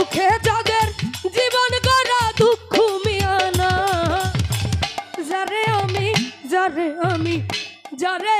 সুখে যাদের জীবন গড়া দুঃখ মিয়ানা। যারে আমি যারে আমি যারে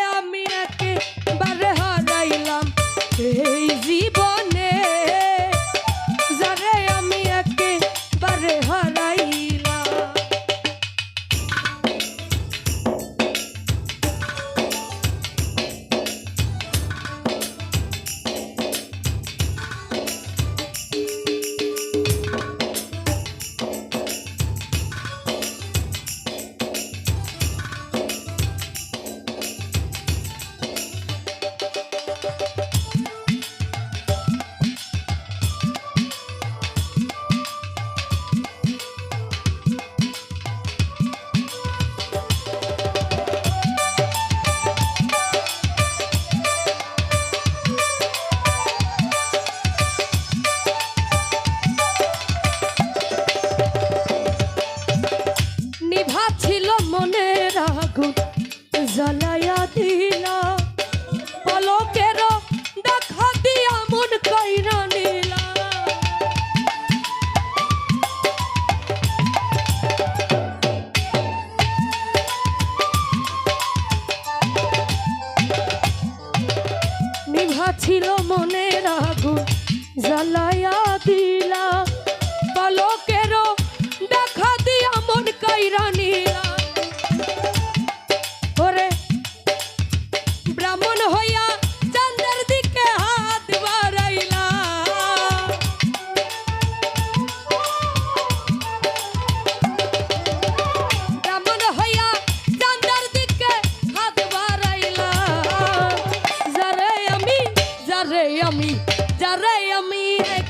যারাই আমি এক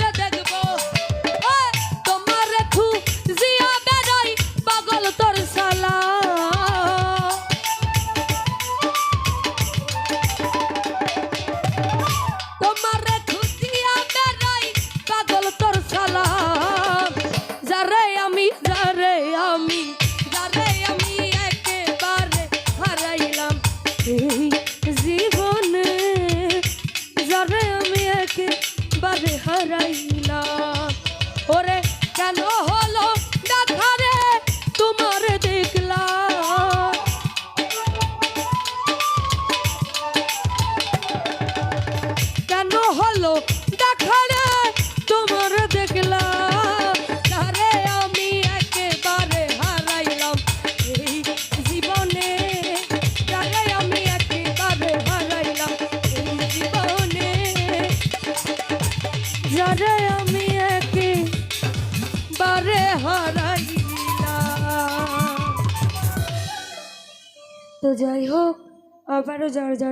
যারে আমি একে বারে হারাই তো যাই হোক আবারও যার যার